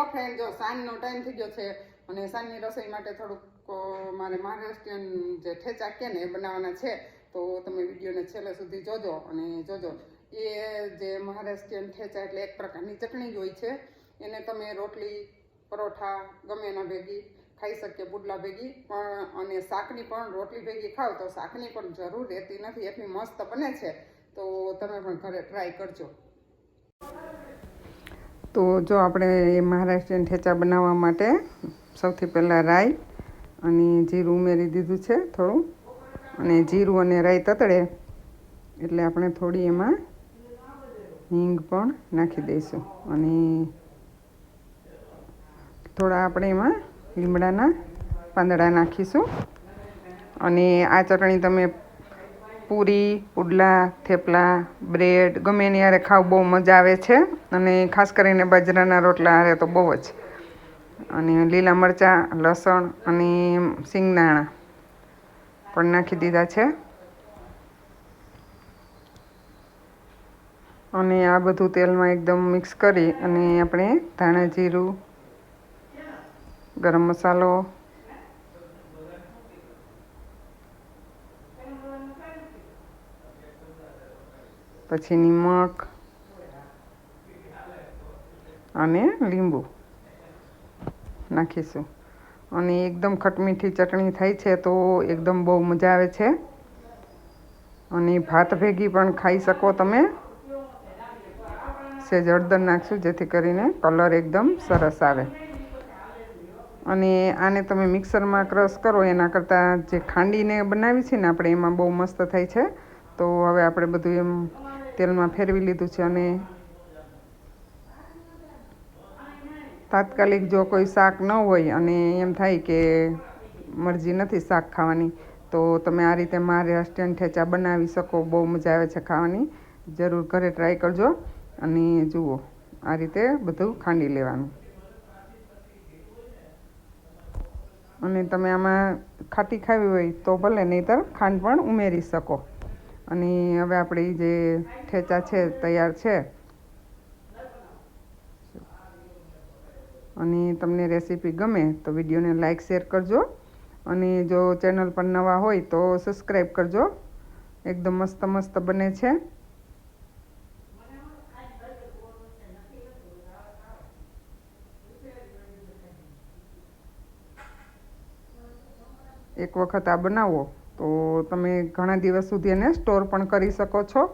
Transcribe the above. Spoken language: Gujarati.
હેલો ફ્રેન્ડ જો સાંજનો ટાઈમ થઈ ગયો છે અને સાંજની રસોઈ માટે થોડુંક મારે મહારાષ્ટ્રીયન જે ઠેચા કે ને એ બનાવવાના છે, તો તમે વિડીયોને છેલ્લે સુધી જોજો અને જોજો. એ જે મહારાષ્ટ્રીયન ઠેચા એટલે એક પ્રકારની ચટણી હોય છે. એને તમે રોટલી, પરોઠા, ગમે એના ભેગી ખાઈ શકીએ, પુડલા ભેગી, પણ અને શાકની પણ, રોટલી ભેગી ખાવ તો શાકની પણ જરૂર રહેતી નથી, એટલી મસ્ત બને છે. તો તમે પણ ઘરે ટ્રાય કરજો. તો જો આપણે મહારાષ્ટ્રીયન ઠેચા બનાવવા માટે સૌથી પહેલાં રાઈ અને જીરું ઉમેરી દીધું છે થોડું. અને જીરું અને રાઈ તતડે એટલે આપણે થોડી એમાં હિંગ પણ નાખી દઈશું. અને થોડા આપણે એમાં લીમડાના પાંદડા નાખીશું. અને આ ચટણી તમે પૂરી, પુડલા, થેપલા, બ્રેડ, ગમે એની હારે ખાવ બહુ મજા આવે છે. અને ખાસ કરીને બાજરાના રોટલા હારે તો બહુ જ. અને લીલા મરચાં, લસણ અને સિંગદાણા પણ નાખી દીધા છે. અને આ બધું તેલમાં એકદમ મિક્સ કરી અને આપણે ધાણા જીરું, ગરમ મસાલો પછી નિમક અને લીંબુ નાખીશું. અને એકદમ ખટમીઠી ચટણી થાય છે તો એકદમ બહુ મજા આવે છે. અને ભાત ભેગી પણ ખાઈ શકો તમે. સેજ હળદર નાખશું જેથી કરીને કલર એકદમ સરસ આવે. અને આને તમે મિક્સરમાં ક્રશ કરો એના કરતાં જે ખાંડીને બનાવી છે ને આપણે, એમાં બહુ મસ્ત થાય છે. તો હવે આપણે બધું એમ તેલમાં ફેરવી લીધું છે અને તાત્કાલિક જો કોઈ શાક ન હોય અને એમ થાય કે મરજી નથી શાક ખાવાની, તો તમે આ રીતે મહારાષ્ટ્રીયન ઠેચા બનાવી શકો. બહુ મજા આવે છે ખાવાની. જરૂર ઘરે ટ્રાય કરજો અને જુઓ, આ રીતે બધું ખાંડી લેવાનું. અને તમે આમાં ખાટી ખાવી હોય તો ભલે, નહીંતર ખાંડ પણ ઉમેરી શકો. અને હવે આપણી જે ઠેચા છે, તૈયાર છે. અને તમને રેસીપી ગમે તો વિડીયોને લાઇક શેર કરજો. અને જો ચેનલ પર નવા હોય તો સબસ્ક્રાઈબ કરજો. એકદમ મસ્ત મસ્ત બને છે. એક વખત આ બનાવો. તો તમે ઘણા દિવસ સુધી એને સ્ટોર પણ કરી શકો છો.